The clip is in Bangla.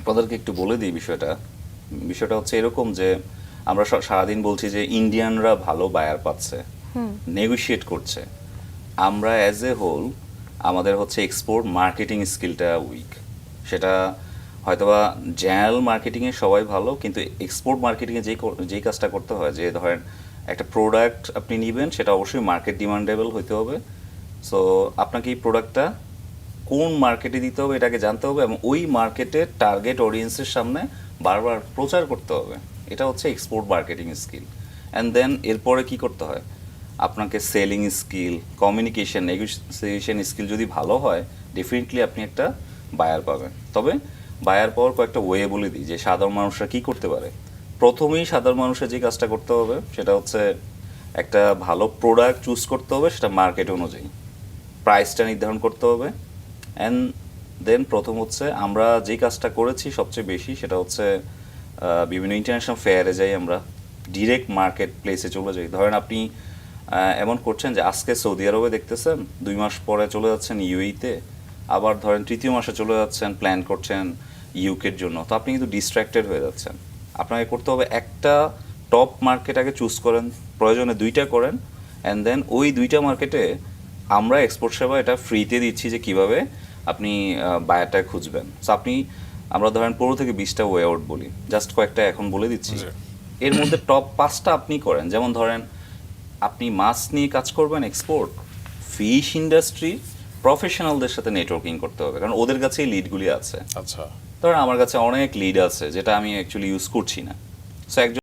আপনাদেরকে একটু বলে দিই বিষয়টা। বিষয়টা হচ্ছে এরকম যে আমরা সারাদিন বলছি যে ইন্ডিয়ানরা ভালো বায়ার পাচ্ছে নেগোশিয়েট করছে। আমরা অ্যাজ এ হোল আমাদের হচ্ছে এক্সপোর্ট মার্কেটিং স্কিলটা উইক সেটা হয়তোবা জেনারেল মার্কেটিংয়ে সবাই ভালো কিন্তু এক্সপোর্ট মার্কেটিংয়ে যেই কর- যেই কাজটা করতে হয় যে ধরেন একটা প্রোডাক্ট আপনি নেবেন সেটা অবশ্যই মার্কেট ডিমান্ডেবল হতে হবে। সো আপনাকে এই প্রোডাক্টটা কোন মার্কেটে দিতে হবে এটাকে জানতে হবে এবং ওই মার্কেটের টার্গেট অডিয়েন্সের সামনে বারবার প্রচার করতে হবে। এটা হচ্ছে export marketing skill and then এরপরে কি করতে হয়? আপনাকে selling skill communication negotiation skill যদি ভালো হয় ডেফিনেটলি আপনি একটা বায়ার পাবেন। তবে বায়ার পাওয়ার কয়েকটা ওয়ে বলে দিই, যে সাধারণ মানুষরা কি করতে পারে? প্রথমেই সাধারণ মানুষের যে কাজটা করতে হবে, সেটা হচ্ছে একটা ভালো প্রোডাক্ট চুজ করতে হবে, সেটা মার্কেট অনুযায়ী। প্রাইসটা নির্ধারণ করতে হবে অ্যান্ড দেন প্রথম হচ্ছে আমরা যে কাজটা করেছি সবচেয়ে বেশি সেটা হচ্ছে বিভিন্ন ইন্টারন্যাশনাল ফেয়ারে যাই আমরা ডিরেক্ট মার্কেট প্লেসে চলে যাই। ধরেন আপনি এমন করছেন যে আজকে সৌদি আরবে দেখতেছেন, দুই মাস পরে চলে যাচ্ছেন ইউইতে আবার ধরেন তৃতীয় মাসে চলে যাচ্ছেন প্ল্যান করছেন ইউকের জন্য। তো আপনি কিন্তু ডিস্ট্র্যাক্টেড হয়ে যাচ্ছেন। আপনাকে করতে হবে একটা টপ মার্কেট আগে চুজ করেন, প্রয়োজনে দুইটা করেন অ্যান্ড দেন ওই দুইটা মার্কেটে আমরা এক্সপোর্ট সেবা এটা ফ্রিতে দিচ্ছি যে কীভাবে আপনি বায়ারটা খুঁজবেন। সো আপনি আমরা ধরেন পনেরো থেকে বিশটা ওয়ে আউট বলি। জাস্ট কয়েকটা এখন বলে দিচ্ছি। এর মধ্যে টপ পাঁচটা আপনি করেন। যেমন ধরেন আপনি মাছ নিয়ে কাজ করবেন এক্সপোর্ট ফিশ ইন্ডাস্ট্রি প্রফেশনালদের সাথে নেটওয়ার্কিং করতে হবে। কারণ ওদের কাছেই লিডগুলি আছে। আচ্ছা। ধরেন আমার কাছে অনেক লিড আছে যেটা আমি অ্যাকচুয়ালি ইউজ করছি না। সো একজন